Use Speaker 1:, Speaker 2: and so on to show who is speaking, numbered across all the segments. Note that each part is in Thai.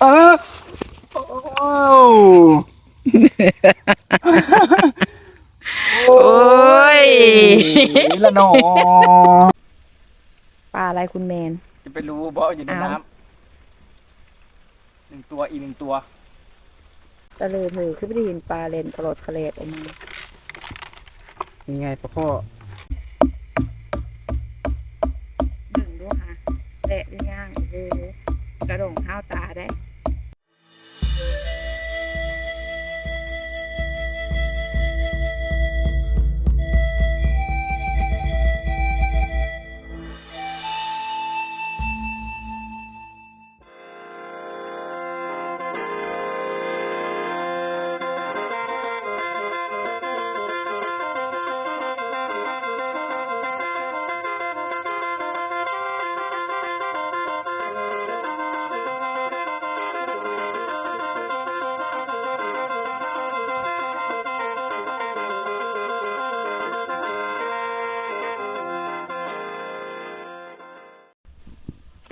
Speaker 1: เออโอ้โอ้ยละหนอ
Speaker 2: ปลาอะไรคุณแมน
Speaker 1: จะไปรู้บ่อยู่ใน
Speaker 2: อ้าว
Speaker 1: น้ำหนึ่งตัวอีกหนึ่งตัว
Speaker 2: ตะเลยเธอคือไม่ได้เห็นปลาเลนตลอดทะเลออกมา
Speaker 1: นี่ไงปะพ่อ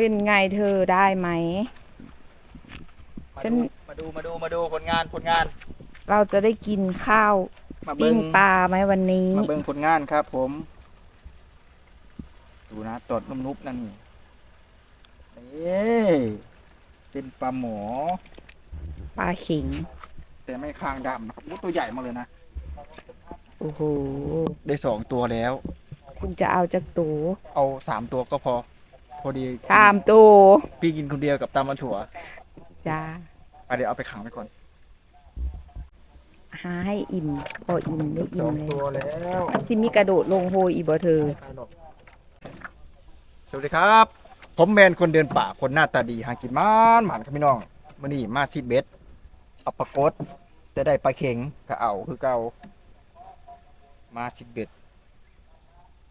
Speaker 2: เป็นไงเธอได้ไหม
Speaker 1: มา
Speaker 2: ฉัน
Speaker 1: ดูมาดูมาดูมาดูผลงานผลงาน
Speaker 2: เราจะได้กินข้าว
Speaker 1: มา
Speaker 2: ปิ้
Speaker 1: เบิ้
Speaker 2: ง
Speaker 1: ง
Speaker 2: ปลาไหมวันนี้
Speaker 1: มาเบิ้งผลงานครับ ผม ดูนะตดนุ่มนุบนั่นนี่เอ๊เป็นปลาหมอ
Speaker 2: ปลาขิง
Speaker 1: แต่ไม่คางดำนะครับอู้ตัวใหญ่มากเลยนะ
Speaker 2: โอ้โห
Speaker 1: ได้สองตัวแล้ว
Speaker 2: คุณจะเอาจากตัว
Speaker 1: เอาสามตัวก็พอ พอดี
Speaker 2: สามตัว
Speaker 1: พี่กินคนเดียวกับตำมันถั่ว
Speaker 2: จ้า
Speaker 1: อะเดี๋ยวเอาไปขังไว้ก่อน
Speaker 2: หาให้อิ่มพออิ่มได้
Speaker 1: ส
Speaker 2: อิ่
Speaker 1: อ
Speaker 2: ม
Speaker 1: ง
Speaker 2: เลย
Speaker 1: ตัวแล้ว
Speaker 2: มันสิมีกระโดดลงโฮยอีบ่เธอ
Speaker 1: สวัสดีครับ ผมแมนคนเดินป่าคนหน้าตาดีหากินมานหมานครับพี่น้องมื่อนี้มาซีเบสเอาปลากดจะได้ปลาเข็งก็เอาคือเก่ามาซีเบส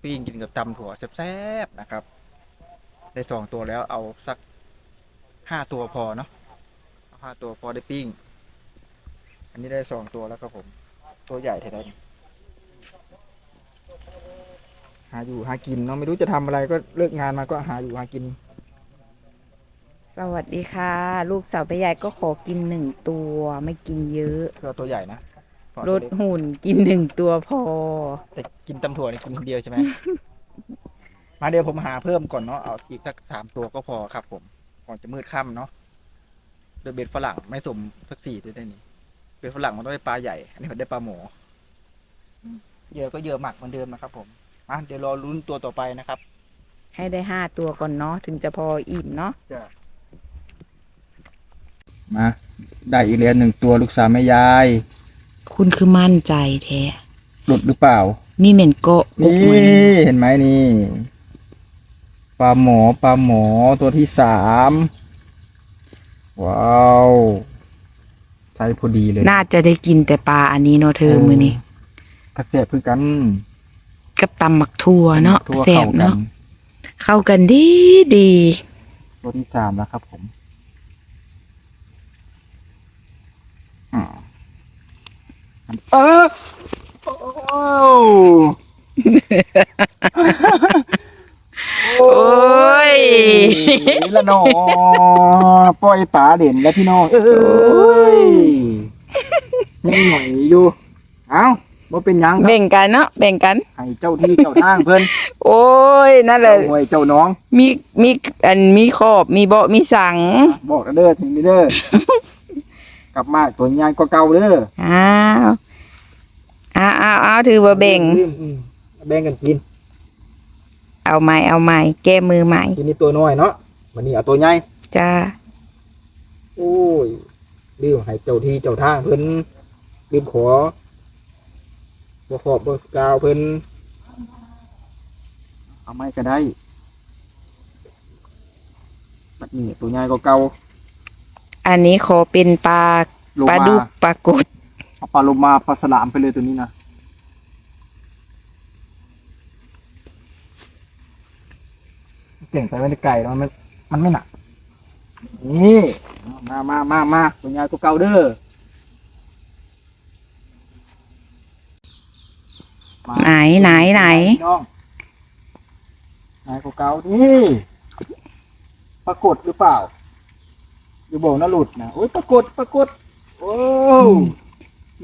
Speaker 1: ปิ้งกินกับตำถั่วแซ่บๆนะครับ ได้สองตัวแล้วเอาสักห้าตัวพอเนาะเอาห้าตัวพอได้ปิ้ง อันนี้ได้สองตัวแล้วครับผม ตัวใหญ่แท้ๆหาอยู่หากินเนาะไม่รู้จะทำอะไรก็เลิกงานมาก็หาอยู่หากิน
Speaker 2: สวัสดีค่ะ ลูกสาวไปใหญ่ก็ขอกินหนึ่งตัวไม่กินเยอะ
Speaker 1: ก็ตัวใหญ่นะขอ
Speaker 2: ล
Speaker 1: ตัว
Speaker 2: ด
Speaker 1: เล็ก
Speaker 2: หุ่นกินหนึ่งตัวพอ
Speaker 1: แต่กินตำถั่วนี่กินคนเดียวใช่ไหม มาเดี๋ยวผมหาเพิ่มก่อนเนาะเอาอีกสักสามตัวก็พอครับ ผมก่อนจะมืดค่ำเนาะโดยเบ็ดฝรั่งไม่สมสักสี่ด้วยได้นี่เบ็ดฝรั่งมันต้องได้ปลาใหญ่ อันนี้มันได้ปลาหมอเหยอะก็เหยอะหมักเหมือนเดิมนะครับ ผมมาเดี๋ยวรอลุ้นตัวต่อไปนะครับ
Speaker 2: ให้ได้ห้าตัวก่อนเนาะถึงจะพออิ่มเนาะ
Speaker 1: มาได้อีกแล้วหนึ่งตัวลูกสาวแม่ยาย
Speaker 2: คุณคือมั่นใจแท้
Speaker 1: หลุดหรือเปล่า
Speaker 2: มีเหม็นโกะกุ
Speaker 1: นี่
Speaker 2: กไหม
Speaker 1: เห็นไหมนี่ ปลาหมอปลาหมอตัวที่สามว้าวใช้พอดีเลย
Speaker 2: น่าจะได้กินแต่ปลาอันนี้เนาะเธอมือนี้
Speaker 1: กระเสบคือกัน
Speaker 2: กับตำหมักทั่วเนาะ
Speaker 1: ทั่ว
Speaker 2: แซ่
Speaker 1: เข้า
Speaker 2: บ
Speaker 1: กั
Speaker 2: เนาะ
Speaker 1: น
Speaker 2: เข้ากันดีดี
Speaker 1: ตัวที่สามแล้วครับผมอ่าเออโอ้
Speaker 2: โอ้ย
Speaker 1: ละหนอปล่อยป๋าเด่นแล้วพี่น้องเอ้ยยังหน่อยอยู่ เอ้าบ่เป็นหยังครับ
Speaker 2: แบ่งกันเนาะแบ่งกัน
Speaker 1: ให้เจ้าที่เจ้าทางเพิ่น
Speaker 2: โอ้ยนั่นแหละ
Speaker 1: เจ้าหวยเจ้าน้อง
Speaker 2: มีมีอันมีขอบมีเบาะมีสัง
Speaker 1: บอกเด้อถึงนี้เด้อ กลับมาตัวใหญ่กว่าเก่าเด้อ
Speaker 2: อ้าวอ้าวอ้าวอ้าวถือว่าแบ่ง
Speaker 1: อืมแบ่งกันกิน
Speaker 2: เอาใหม่เอาใหม่แก้มือใหม่
Speaker 1: ทีนี้ตัวน้อยเนาะวันนี้เอาตัวใหญ่
Speaker 2: จ้า
Speaker 1: โอ้ยลืมให้เจ้าที่เจ้าทางเพิ่นลืมขอบ่ขอบบ่กล่าวเพิ่นเอาไม้ก็ได้บัดนี้ตัวใหญ่กว่าเก่า
Speaker 2: อันนี้ขอเป็นปลา
Speaker 1: โล
Speaker 2: ปลา
Speaker 1: มา
Speaker 2: ดุกปลากด
Speaker 1: เอาปลาโลมาปลาสลามไปเลยตัวนี้นะ เก่งไปไม่ได้ไก่แล้วมันมันไม่หนัก นี่มามามามาตัวใหญ่กว่าเก่าเด้อมา
Speaker 2: ไหนไหนไหน
Speaker 1: พี่น้องไหนกว่าเก่านี่ปรากฏหรือเปล่าอย่าบอกนะหลุดนะโอ้ยปรากฏปรากฏโอ้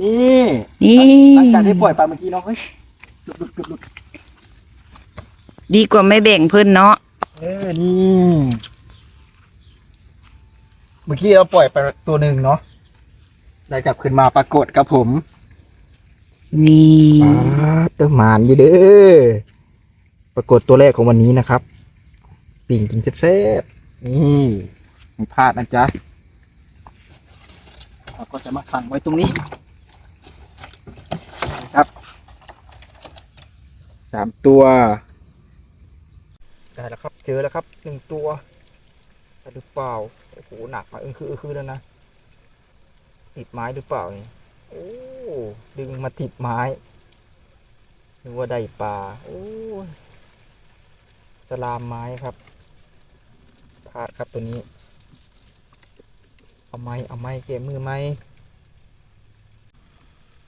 Speaker 1: นี่
Speaker 2: นี่
Speaker 1: หลังจากที่ปล่อยปลาเมื่อกี้เนาะเฮ้ยหลุดหลุดหลุดหลุด
Speaker 2: ดีกว่าไม่แบ่งเพิ่นเนาะ
Speaker 1: เออนี่เมื่อกี้เราปล่อยไปตัวหนึ่งเนาะได้กลับขึ้นมาปรากฏกับผม
Speaker 2: นี่
Speaker 1: ปาดเติมหมานอยู่เด้อปรากฏตัวแรกของวันนี้นะครับ ปิ่งกินแซ่บๆนี่ไม่พลาดนะจ๊ะเราก็จะมาขังไว้ตรงนี้นะครับสามตัว ได้แล้วครับ เจอแล้วครับหนึ่งตัวหรือเปล่าโอ้โหหนักมาเออคือเออคือแล้วนะติดไม้หรือเปล่านี่โอ้ดึงมาติดไม้นึกว่าได้ปลาโอ้สลามไม้ครับพลาดครับตัวนี้ เอาไม้เอาไม้เก็บมือไม้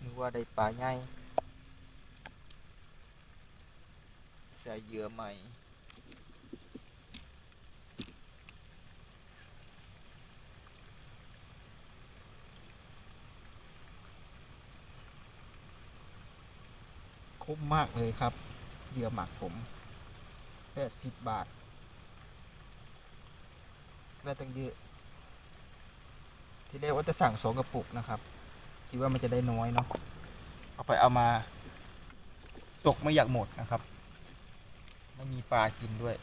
Speaker 1: นึกว่าได้ปลาใหญ่ใส่เยื่อใหม่ คุ้มมากเลยครับเหยื่อหมักผมแค่สิบบาทได้ตั้งเยอะที่เรียกว่าจะสั่งสองกระปุกนะครับ คิดว่ามันจะได้น้อยเนาะเอาไปเอามาตกไม่อยากหมดนะครับ ไม่มีปลากินด้วย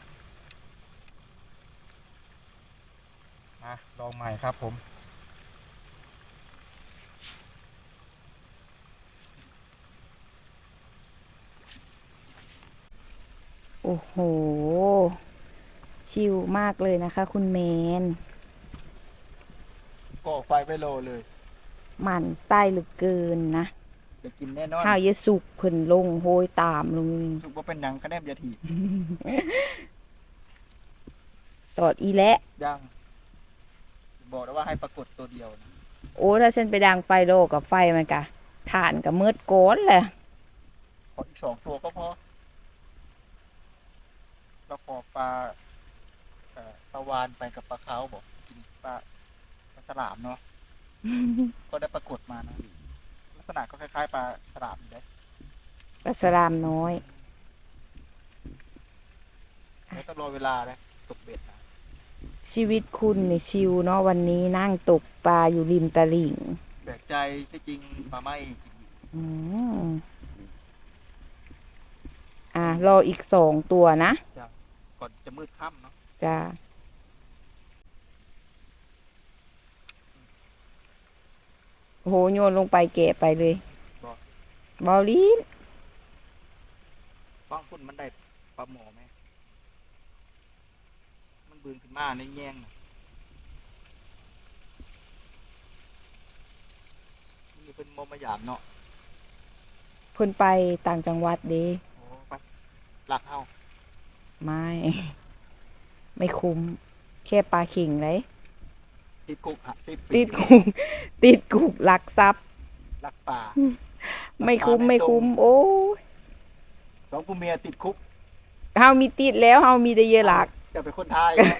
Speaker 1: มาลองใหม่ครับผม
Speaker 2: โอ้โห ชิลมากเลยนะคะ คุณแมน
Speaker 1: ก่อไฟไปโลเลย
Speaker 2: หมันไส้เหลือเกินนะ
Speaker 1: จะกินแน่นอน
Speaker 2: ข้าวเยอะสุกเพิ่นลงโหยตามลง
Speaker 1: สุกว่าเป็นหนังคะแนนยาถีบ
Speaker 2: ตอดอีและ
Speaker 1: ย่างบอกแล้วว่าให้ปรากฏตัวเดียวนะ
Speaker 2: โอ้ถ้าฉันไปดังไฟโลกับไฟมันกะฐานกับมืดโกนเลย
Speaker 1: ขออีกสองตัวก็พอ เราขอปลาเอ่อปลาวานไปกับปลาเขาบอกกินปลาปลาสลามเนาะก็ได้ปรากฏมานะลักษณะก็คล้ายๆปลาสลามอยู่เลย
Speaker 2: ปลาสลามน้อย
Speaker 1: แล้วต้องรอเวลาเลยตกเบ็ดนะ
Speaker 2: ชีวิตคุณนี่ชิวเนาะวันนี้นั่งตกปลาอยู่ริมตลิ่ง
Speaker 1: แปลกใจใช่จริงปลาไม่กินอยู่
Speaker 2: อืมอะรออีกสองตัวนะ
Speaker 1: ก่อนจะมืดค่ำเนาะ
Speaker 2: จ้าโอ้โหโยนลงไปแกะไปเลยบอลลีน
Speaker 1: ฟังคุณมันได้ปลาหมอไหมมันบืนขึ้นมาในแย่งน่ะนี่เป็นโมมายามเนาะ
Speaker 2: เพิ่นไปต่างจังหวัดเด้
Speaker 1: โอ้ไปหลักเอา
Speaker 2: ไม่ ไม่คุ้ม แค่ปลาขิงเลย
Speaker 1: ติดคุกหักสิบปี
Speaker 2: ติดคุก ติดคุกหลักทรัพย์
Speaker 1: หลักป่า
Speaker 2: ไม่คุ้มไม่คุ้ม โอ้ย
Speaker 1: สองผู้เมียติดคุก
Speaker 2: เฮามีติดแล้วเฮามีแต่เยอะหลัก
Speaker 1: จะเป็นคนไทยเนาะ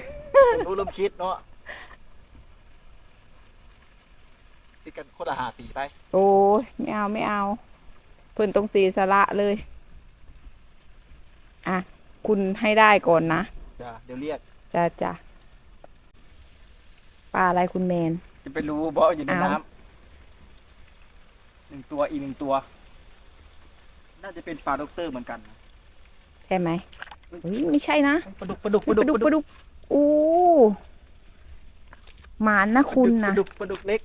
Speaker 1: คนรู้เริ่มคิดเนาะติดกันคนละหาปีไป
Speaker 2: โอ้ยไม่เอาไม่เอา เพิ่นต้องเสียสละเลย อะ คุณให้ได้ก่อนนะ
Speaker 1: จ้ะเดี๋ยวเรียก
Speaker 2: จ้าจ้าปลาอะไรคุณแมน
Speaker 1: จะไปรู้บ่อยู่ใน
Speaker 2: เอา
Speaker 1: น้ำหนึ่งตัวอีกหนึ่งตัว น่าจะเป็นปลาด็อกเตอร์เหมือนกันนะ
Speaker 2: ใช่ไหมเฮ้ยไม่ใช่นะ
Speaker 1: ปลาดุกปลาดุก
Speaker 2: ปลาดุกปลาดุกโอ้หมานนะคุณ
Speaker 1: ป
Speaker 2: นะ
Speaker 1: ลาดุกปลาดุกเล็ก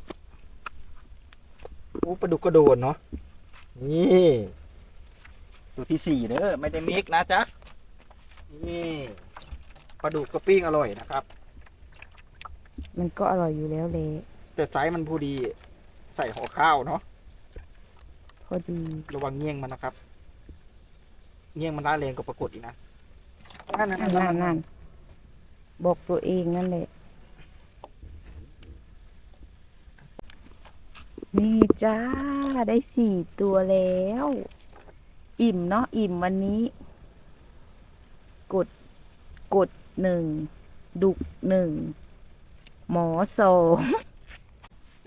Speaker 1: โอ้ปลาดุกก็โดนเนาะนี่ตัวที่สี่เด้อไม่ได้มิกนะจ๊ะ นี่ปลาดุกก็ปิ้งอร่อยนะครับ
Speaker 2: มันก็อร่อยอยู่แล้วเลย
Speaker 1: แต่ไซส์มันพอดีใส่ห่อข้าวเนาะ
Speaker 2: พอดี
Speaker 1: ระวังเงี้ยงมันนะครับ เงี้ยงมันร้ายแรงกว่าปรากฏอีกนะนั่นนั่น
Speaker 2: นั่นนั่นนั่นบอกตัวเองนั่นแหละ นี่จ้า ได้สี่ตัวแล้ว อิ่มเนาะอิ่มวันนี้ กดหนึ่งดุกหนึ่งหมอโซ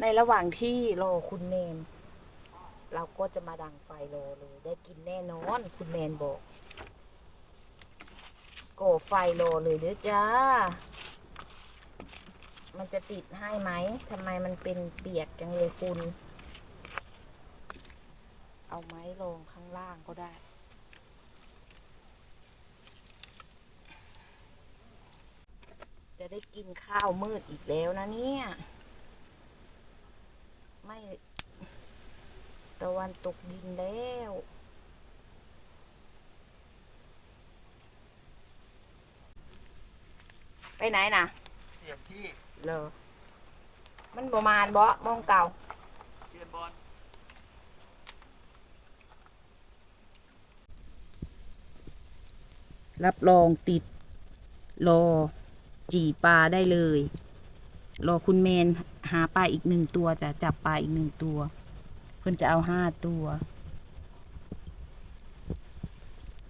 Speaker 2: ในระหว่างที่รอคุณเนม เราก็จะมาดังไฟรอเลย ได้กินแน่นอนคุณแมนบอกก่อไฟรอเลยเด้อจ้า มันจะติดให้ไหมทำไมมันเป็นเปียกจังเลยคุณ เอาไม้ลงข้างล่างก็ได้ กินข้าวมืดอีกแล้วนะเนี่ย ไม่ตะวันตกดินแล้วไปไหนนะ
Speaker 1: เตรียมที่
Speaker 2: เลอมันประมาณบ่มองเก่า
Speaker 1: เตรียมบอล
Speaker 2: รับรองติดรอ จีปลาได้เลย รอคุณเมนหาปลาอีกหนึ่งตัวจะจับปลาอีกหนึ่งตัว เพื่อนจะเอาห้าตัว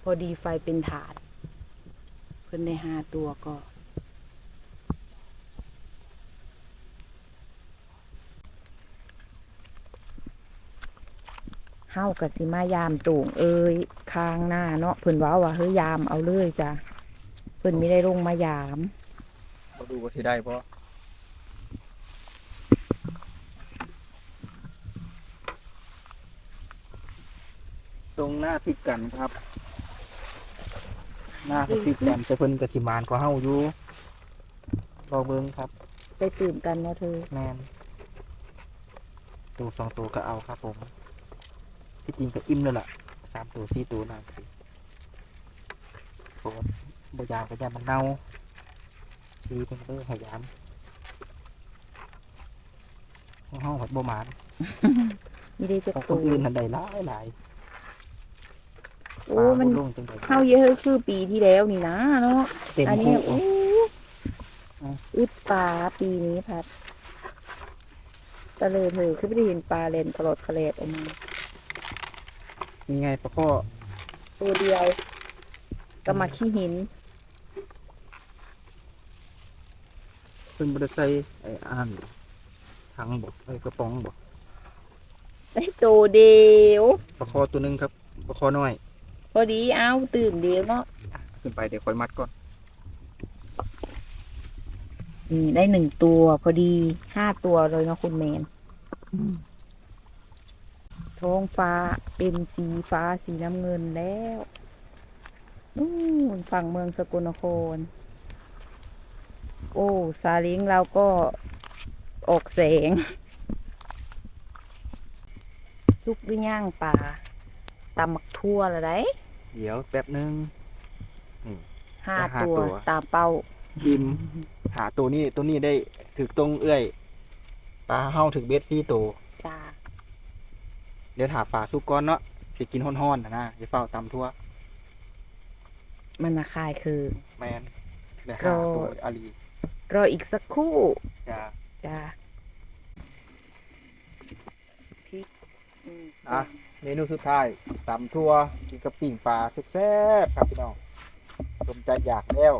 Speaker 2: พอดีไฟเป็นถาด เพื่อนได้ห้าตัวก็เฮากับสิมายามตูงเอ้ยค้างหน้าเนาะเพิ่นว้าว่าเฮ้ยยามเอาเลยจ้ะเพิ่นไม่ได้ลงมายาม
Speaker 1: มาดูว่าสิได้เพราะตรงหน้าติดกันครับ หน้าเขาติดกันจะเพิ่นกสิมานก็เฮาอยู่รอเบิ่งครับ
Speaker 2: ไปตื่นกันเนาะเธอ
Speaker 1: แมนตัวสองตัวก็เอาครับผม ที่จริงก็อิ่มแล้วล่ะสามตัวสี่ตัวนะผมบยามก็ยามมันเน่า ดีเป็นเรื่องหายามของห้องหัดบหมาน
Speaker 2: นี่ได้จะ
Speaker 1: ของค
Speaker 2: ตั
Speaker 1: น
Speaker 2: ว
Speaker 1: อื่นทันใดหลายหลาย
Speaker 2: โอ้มัน
Speaker 1: ลงจังใด
Speaker 2: เฮาเยอะคือปีที่แล้วนี่นะเนาะ
Speaker 1: เต็ม
Speaker 2: อันนี้
Speaker 1: คู่
Speaker 2: โอ้
Speaker 1: อืม
Speaker 2: อึดปลาปีนี้พัดตะเลยเธอคือไม่ได้เห็นปลาเล่นตลอดคาเลดออกมา
Speaker 1: มีไงปะข้อ
Speaker 2: ตัวเดียวก็มาขี้หิน
Speaker 1: เป็นบริษัทไอ้อ่านถังบอกไอ้กระป๋องบอก
Speaker 2: ได้ตัวเดียว
Speaker 1: ปะข้อตัวหนึงครับปะข้อน้อย
Speaker 2: พอดีเอาตื่นเดียวเนาะ
Speaker 1: ขึ้นไปเดี๋ยวคอยมัดก่อน
Speaker 2: นี่ได้หนึ่งตัวพอดีห้าตัวเลยเนาะคุณแมนท้องฟ้าเป็นสีฟ้าสีน้ำเงินแล้วนู่นฝั่งเมืองสกลนคร โอ้ซาเล้งเราก็ออกแสงลุกหรือย่างป่าตำมักทั่วละได้
Speaker 1: เดี๋ยวแป๊บหนึง
Speaker 2: ห้า
Speaker 1: ห้า
Speaker 2: ตัว
Speaker 1: ตัว
Speaker 2: ตามเป้า
Speaker 1: กิมหาตัวนี้ตัวนี้ได้ถึกตรงเอื้อยปลาเฮาถึกเบ็ดซี่ตัว
Speaker 2: จ้า
Speaker 1: เดี๋ยวถาฝาสุกก้อนเนาะสิกินฮ้อนๆนะนะอย่าเฝ้าตำทั่ว
Speaker 2: มันมาคายคือ
Speaker 1: แมนเดี๋ยว
Speaker 2: ร
Speaker 1: หา
Speaker 2: อ
Speaker 1: ตัวอาลี
Speaker 2: รออีกสักครู่
Speaker 1: จะ
Speaker 2: จ้าพริกอืม
Speaker 1: อะเมนูสุดท้ายตำทั่วกินกับปิ่งปลาแซ่บๆครับพี่น้องสมใจอยากแล้ว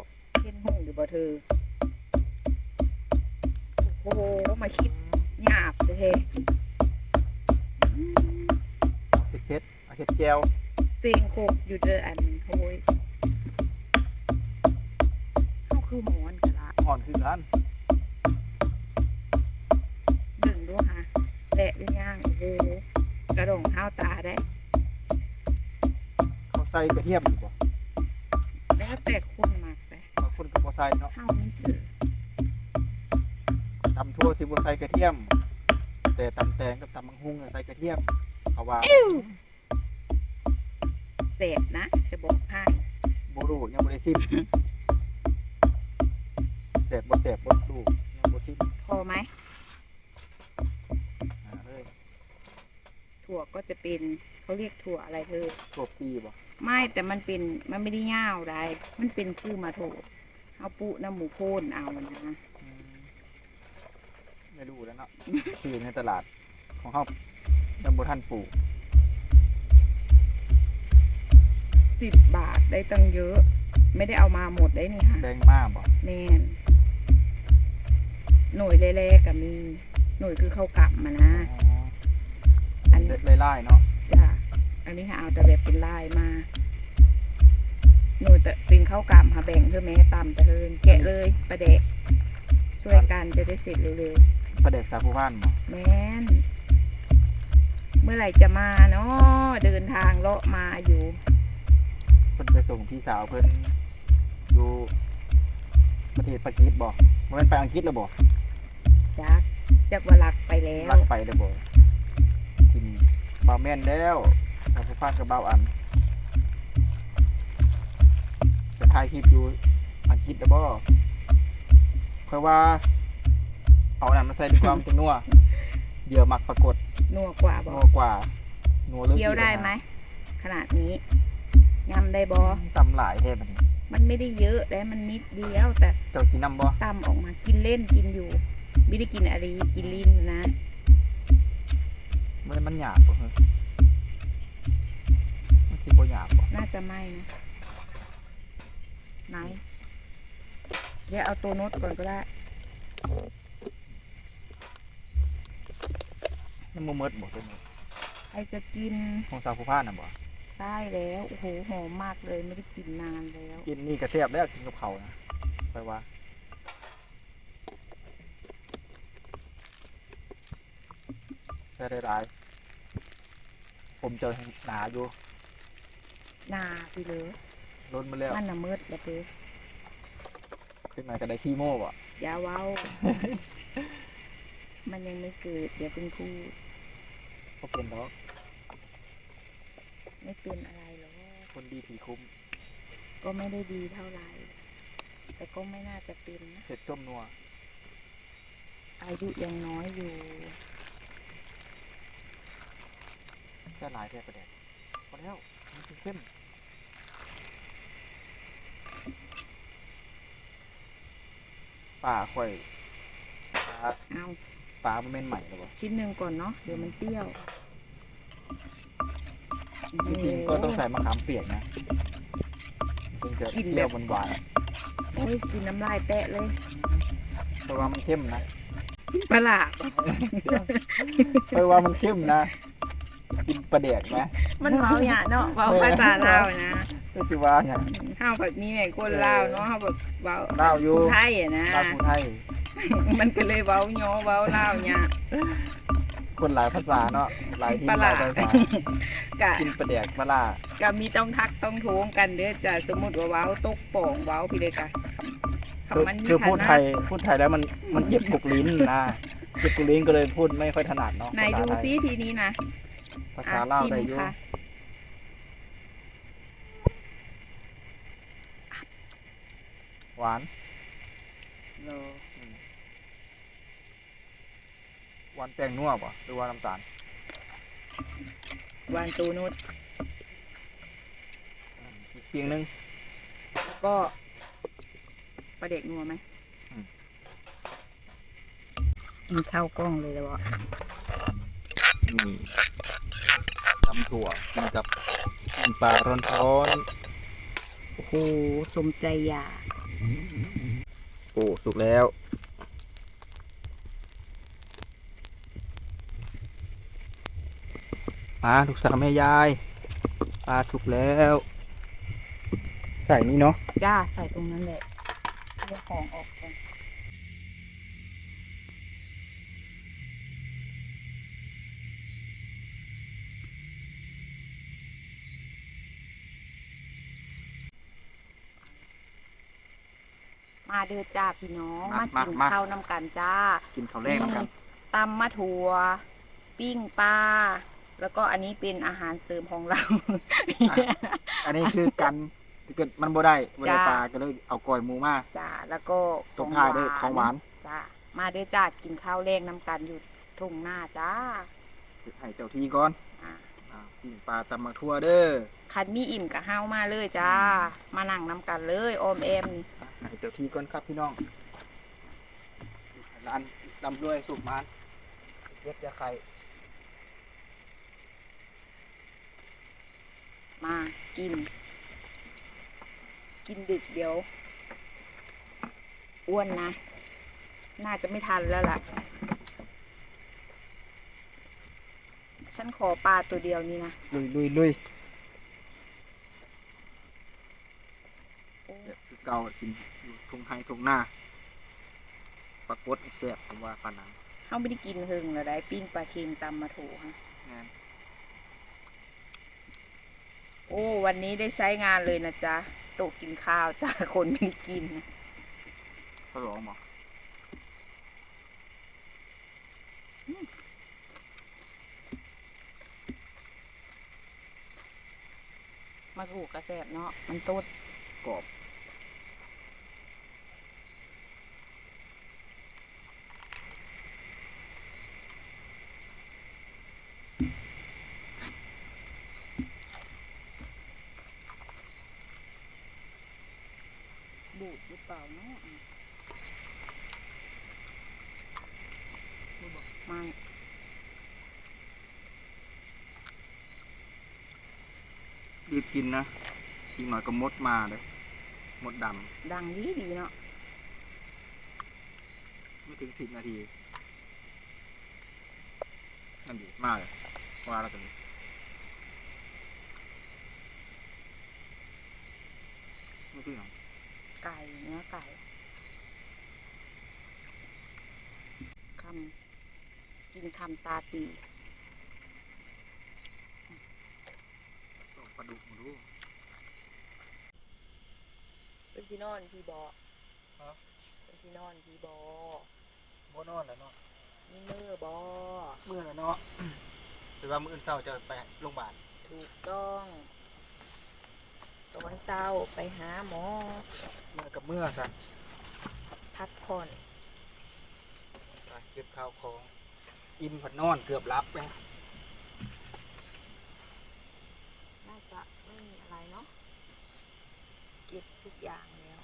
Speaker 2: เห็นหุ่งอยู่บ่เธอโอ้โหมาคิดหยาบเลยเฮ้
Speaker 1: เอาเผ็ดๆเอาเผ็ดแก้ว
Speaker 2: เสียงโคกอยู่เด้ออันโอ้ยเข้าคือหมอนกันละ
Speaker 1: ห่อนคือกัน
Speaker 2: ดึงดูฮะแดะหรือย่างโอ้โหกระดองห้าวตาได้
Speaker 1: เขาใส่กระเทียมอยู่บ่
Speaker 2: แล้วแต่คุณมากไป
Speaker 1: บางคนก็บ่ใส่เนาะ
Speaker 2: ห้าวนี่สื่อ
Speaker 1: ตำทั่วสิบ่ใส่กระเทียม แต่ตำแตงกับตำมังหุงน่ะใส่กระเทียมเขาว่า
Speaker 2: เสพนะ จะบอกให้
Speaker 1: บ่รู้ยังบ่ได้ซิม แซ่บบ่แซ่บบ่รู้ยังบ่ซิม
Speaker 2: พอไหม
Speaker 1: หาเลย
Speaker 2: ถั่วก็จะเป็นเขาเรียกถั่วอะไรเธอ
Speaker 1: โชคปีบ่
Speaker 2: ไม่แต่มันเป็นมันไม่ได้ย่าวได้มันเป็นคือมาโถเอาปุน้ำหมูโคนเอานะ
Speaker 1: อืมไม่รู้แล้วเนาะ ซื้อในตลาดของเฮายังบ่ทันปลูก
Speaker 2: สิบบาทได้ตั้งเยอะ ไม่ได้เอามาหมดได้นี่ค่ะ
Speaker 1: แดงมากบ่
Speaker 2: แมน หน่วยแรกๆก็มี หน่วยคือข้าวกลับมานะ อัน
Speaker 1: เด็ดไล่ๆเนาะ
Speaker 2: จ้ะอันนี้หาเอาแต่แบบเป็นลายมา หน่วยแต่เป็นข้าวกล่ำค่ะแบ่งเพื่อแม่ตำแต่เฮินแกะเลยประเดะช่วยกันจะได้เสร็จเร็ว
Speaker 1: ประเด็กสาผู้บ้านบ่
Speaker 2: ๆแม่นเมื่อไหร่จะมาเนาะเดินทางเลาะมาอยู่
Speaker 1: เพิ่นไปส่งพี่สาวเพิ่นอยู่ประเทศปากีสบ่บ่แม่นไปอังกฤษแล้วบ่
Speaker 2: จักจักวลักไปแล้ว
Speaker 1: ลักไปแล้วบ่กินบ่าวแม่นแล้วสาผู้บ้านกับบ่าวอันจะถ่ายคลิปอยู่อังกฤษแล้วบ่เพราะว่าเอาอันนั้นมาใส่ดีกว่ามันจะนัวเดี๋ยวมักปรากฏ
Speaker 2: นัวกว่าบ
Speaker 1: นั
Speaker 2: อ
Speaker 1: วกว่านัวเลือ
Speaker 2: เคี้ยวได้ไหมขนาดนี้ยำได้บอ
Speaker 1: ตำหลายแท้บัดนี้
Speaker 2: มันไม่ได้เยอะแต่มันนิดเดียวแต่
Speaker 1: เจ้ากินน้ำบ่
Speaker 2: ตำออกมากินเล่นกินอยู่ ไม่ได้กินอะไรกินลิ้นนะ
Speaker 1: มันมันหยาบบ่เฮ้ยมันสิบ่หยาบบ่
Speaker 2: น่าจะไม่นะไหนเดี๋ยวเอาตัวโน้ตก่อนก็ได้
Speaker 1: มันบ่หมดบ่ตัวนี้
Speaker 2: ใครจะกิน
Speaker 1: ของสาวผู้พานน่ะบ่
Speaker 2: ได้แล้วโอ้โหหอมมากเลยไม่ได้กินนานแล้ว
Speaker 1: กินนี่ก็แซ่บแล้วกินกับเขาวนะไปว่า แซ่ได้หลาย ผมเจอหนาอยู่
Speaker 2: นาไปเลย
Speaker 1: ล้นมาแล้ว
Speaker 2: มันน่ะมืดแล้วเด้
Speaker 1: ขึ้นมาก็ได้ขี้โม่บ่
Speaker 2: อย่าเว้า มันยังไม่เกิดอย่าเพิ่งพูด
Speaker 1: ก็เป็นดอก
Speaker 2: ไม่เป็นอะไรหรอก
Speaker 1: คนดีผีคุ้ม
Speaker 2: ก็ไม่ได้ดีเท่าไหร่ แต่ก็ไม่น่าจะเป็นนะ
Speaker 1: เผ็ดส้มนัว
Speaker 2: อายุยังน้อยอยู่
Speaker 1: แค่หลายแค่ประเด็นพอแล้วมันสิเข้มป่าข่อยปลา
Speaker 2: เอา
Speaker 1: ปลาบ่แม่นใหม่หรอบ่
Speaker 2: ชิ้นหนึ่งก่อนเนาะเดี๋ยวมันเปรี้ยว
Speaker 1: ที่จริงก็ต้องใส่มะขามเปียกนะถึงจะ
Speaker 2: กิน
Speaker 1: เป
Speaker 2: แบบ
Speaker 1: รี้ยวหวาน
Speaker 2: โอ้ยกินน้ำลายแตะเลย
Speaker 1: ๆเพราะว่ามันเข้มนะ
Speaker 2: ปลาหลาด
Speaker 1: เพราะว่ามันเข้มนะ กินปลาแดกนะ
Speaker 2: มันเมาหยาเนาะเว้าภาษาลาวนะ
Speaker 1: ก็คือว่าเนี่ย
Speaker 2: เฮาแบบมีแม่คนลาวเนาะเฮาแบบเว้า
Speaker 1: เล่าวอยู่
Speaker 2: ไทยอะนะ
Speaker 1: ลาวผู้ไทย
Speaker 2: มันก็เลยเว้าโยเว้าลาวหยา
Speaker 1: คนหลายภาษาเนาะหลายที่
Speaker 2: ปลา
Speaker 1: ห
Speaker 2: ห
Speaker 1: ลา
Speaker 2: ลายด
Speaker 1: ภาษากะกินปลาแดกปลาล่า
Speaker 2: ก็มีต้องทักต้องโทงกันเด้อจ้ะสมมุติว่าเว้าตกโป่งเว้าพี่เลยกะ
Speaker 1: คือ
Speaker 2: คำมันมี
Speaker 1: คือพูด
Speaker 2: ฐานะ
Speaker 1: ไทยพูดไทยแล้วมันมันเจ็บกุกลิ้นนะเจ็บกุกลิ้นก็เลยพูดไม่ค่อยถนัดเนาะ
Speaker 2: ไหนดู
Speaker 1: ภาษาไทย
Speaker 2: ซิทีนี้นะ
Speaker 1: ภา
Speaker 2: อะ
Speaker 1: ษาลาว
Speaker 2: ชิม
Speaker 1: ได้อยู่
Speaker 2: ค่ะ
Speaker 1: หวานหวานแป้งนัวป่ะหรือว่าน้ำตาล
Speaker 2: วานตูนุช
Speaker 1: อีกเพียงนึง
Speaker 2: แล้วก็ประเด็กนัวไหม
Speaker 1: อืม
Speaker 2: กินข้าวกล้องเลยแล้วอะ
Speaker 1: นี่ ตำถั่วกินกับน้ำปลาร้อน
Speaker 2: โอ้โหสมใจอยาก
Speaker 1: ๆโอ้สุกแล้ว มาลูกสาวแม่ยาย ปลาสุกแล้ว ใส่นี่เนาะ
Speaker 2: จ้าใส่ตรงนั้นแหละเรื่องของออกก่อน เดือจ้าพี่น้อง
Speaker 1: มา
Speaker 2: มากิน
Speaker 1: มา
Speaker 2: ข้าวน้ำกันจ้า
Speaker 1: กินข้าวแรกแล้วกัน
Speaker 2: ตำมะถั่ว ปิ้งปลา แล้วก็อันนี้เป็นอาหารเสริมของเรา
Speaker 1: อันนี้คือกันถ้าเกิดมันบ่ได้บ่ได้
Speaker 2: จ้า
Speaker 1: ปลาก็เลยเอากอยหมูมา
Speaker 2: จ้า แล้วก็
Speaker 1: ตบท้ายด้วยของหวาน
Speaker 2: จ้า มาเด้อจ้ากินข้าวแรงน้ำกันอยู่ทุ่งหน้าจ้า
Speaker 1: ให้เจ้าที่ก่อน
Speaker 2: อ่า
Speaker 1: อ่า ปิ้งปลาตำมักทั่วเด้อ
Speaker 2: คันมีอิ่มกับห้าวมาเลยจ้า มานั่งน้ำกันเลยออมแอมนี่
Speaker 1: ให้เจ้าที่ก่อนครับพี่น้องร้านลำด้วยสุกมันเย็บยาไข่
Speaker 2: มากิน กินดึกเดี๋ยว อ้วนนะ น่าจะไม่ทันแล้วล่ะ ฉันขอปลาตัวเดียวนี้นะ
Speaker 1: ลุยลุยลุยแบบคือเก่ากินอยู่ทงไฮทงหน้าปรากฏแซ่บผมว่าปานนั้น
Speaker 2: เขาไม่ได้กินหึงแล้วได้ปิ้งปลาเค็มตำมาถูฮะ
Speaker 1: แม่น
Speaker 2: โอ้ วันนี้ได้ใช้งานเลยนะจ๊ะโต๊ะกินข้าวจ้าคนไม่ได้กิน
Speaker 1: เขาลองบอก
Speaker 2: มาถูกกระแสบเนาะมันต้ด
Speaker 1: กรอบ
Speaker 2: ดหรือเปล่าเนาะไม่
Speaker 1: รีบกินนะอีกหน่อยก็มดมาเลยมดด
Speaker 2: ดังดีดีเนาะำ
Speaker 1: ไม่ถึงสิบนาทีนั่นดีมาเลยว่าแล้วกันไม่ถึงหรอก
Speaker 2: ไก่เนื้อไก่คำกินคำตาตี
Speaker 1: ต้องปลาดุกมาดู
Speaker 2: เป็นซีนอนพี่บอ
Speaker 1: ฮะ
Speaker 2: เป็นซีนอนพี่บอ
Speaker 1: บ่นอนแล้วเนาะ
Speaker 2: นี่เมื่อบอ
Speaker 1: เมื่อแล้วเนาะแต่ว่ามื้ออื่นเช้าจะไปโรงพยาบาล
Speaker 2: ถูกต้องตอนเช้าไปหาหมอ
Speaker 1: เมื่อกับเมื่อสั่น
Speaker 2: พักผ่อน
Speaker 1: ไปเก็บข้าวของ อิ่มผัดนอนเกือบรับไป
Speaker 2: น่าจะไม่มีอะไรเนาะเก็บทุกอย่างแล้ว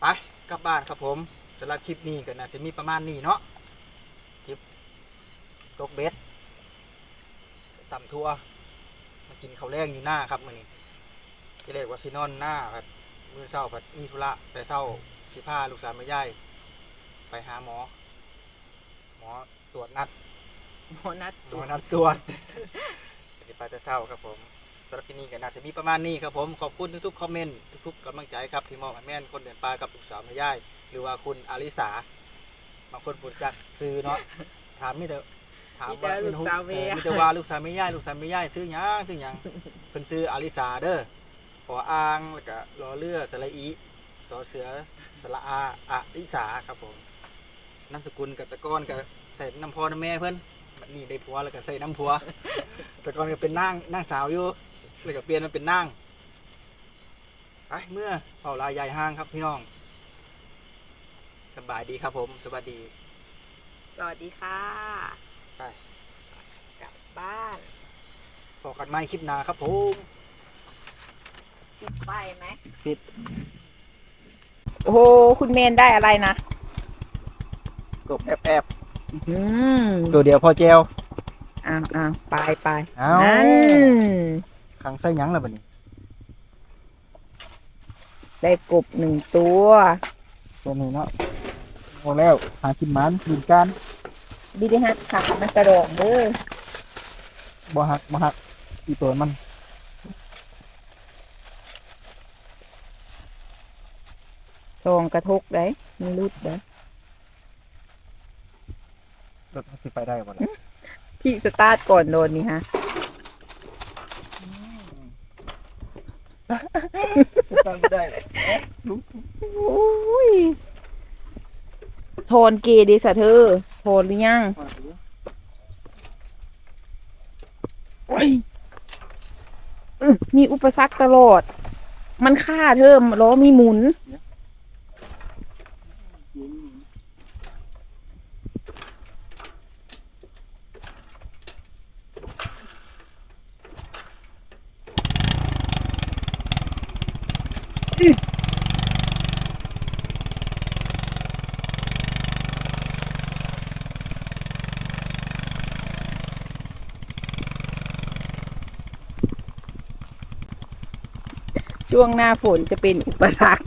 Speaker 1: ไปกลับบ้านครับผมสำหรับคลิปนี้ก็น่าจะมีประมาณนี้เนาะคลิปตกเบ็ดต่ำทัวมากินข้าวแรงอยู่หน้าครับมื้อนี้ที่เรียกว่าซินอนหน้าครับมื้อเช้าผัดมีธุระแต่เช้าสิพาลูกสาวแม่ยายไปหาหมอ หมอตรวจนัด
Speaker 2: หมอนัด
Speaker 1: หม
Speaker 2: ตั
Speaker 1: อ
Speaker 2: ว
Speaker 1: นัดตรวจสิไปแต่เช้าครับผม สำหรับที่นี่ก็น่าจะมีประมาณนี้ครับผมขอบคุณทุกๆคอมเมนต์ทุกๆกำลังใจครับที่มอบให้แม่นคนเดินปลากับลูกสาวแม่ยายหรือว่าคุณอาริสาบางคนปวดจักซื้อเนาะถามไม่เถอะถามว่า
Speaker 2: มีแต่ลูกสาวแม่
Speaker 1: เออมีแต่ว่าลูกสาวแม่ยายลูกสาวแม่ยายซื้อหยังซื้อหยังเพิ่นซื้ออาริสาเด้อขออ้างแล้วก็รอเรือสระอีสอเสือสระอาอาริสาครับผมนามสกุลกับตะกอนกับใส่น้ำพ่อน้ำแม่เพิ่นบัดนี้ได้ผัวแล้วก็ใส่น้ำผัวแต่ก่อนก็เป็นนางนางสาวอยู่ เลยก็เปลี่ยนมาเป็นนางไปเมื่อเฝ้าลายใหญ่ห้างครับพี่น้องสบายดีครับผมสวัสดี
Speaker 2: สวัสดีค่ะ
Speaker 1: ไป
Speaker 2: กลับบ้าน
Speaker 1: พอกันไม่คลิปหน้าครับผม
Speaker 2: ปิดไฟไหม
Speaker 1: ปิด
Speaker 2: โอ้โหคุณเมนได้อะไรนะ
Speaker 1: กบแอบแอบ
Speaker 2: อืม
Speaker 1: ตัวเดียวพอเจล
Speaker 2: อ้าวอ้าวไปไป
Speaker 1: เอา
Speaker 2: นั่น
Speaker 1: ขังใส่หยังแล้วบัดนี้
Speaker 2: ได้กบหนึ่งตัว
Speaker 1: ตัวนี้เนาะโอ้แล้วหากินหมันกินกัน
Speaker 2: บิได้ฮักขามันกระดองเด้อ
Speaker 1: บ่หักบ่หักอีตัวมัน
Speaker 2: ซองกระทกได้มันรุดได้
Speaker 1: รถมันสิไปได้บ่ล่ะ
Speaker 2: พี่สตาร์ทก่อนโดนนี่ฮะ
Speaker 1: ตั้งไม่ได้เลย
Speaker 2: โอ้ยโทนเกดีสะเธอโทนหรือยังโอ้ยมีอุปสรรคตลอด มันฆ่าเธอล้อมีหมุน ช่วงหน้าฝนจะเป็นอุปสรรค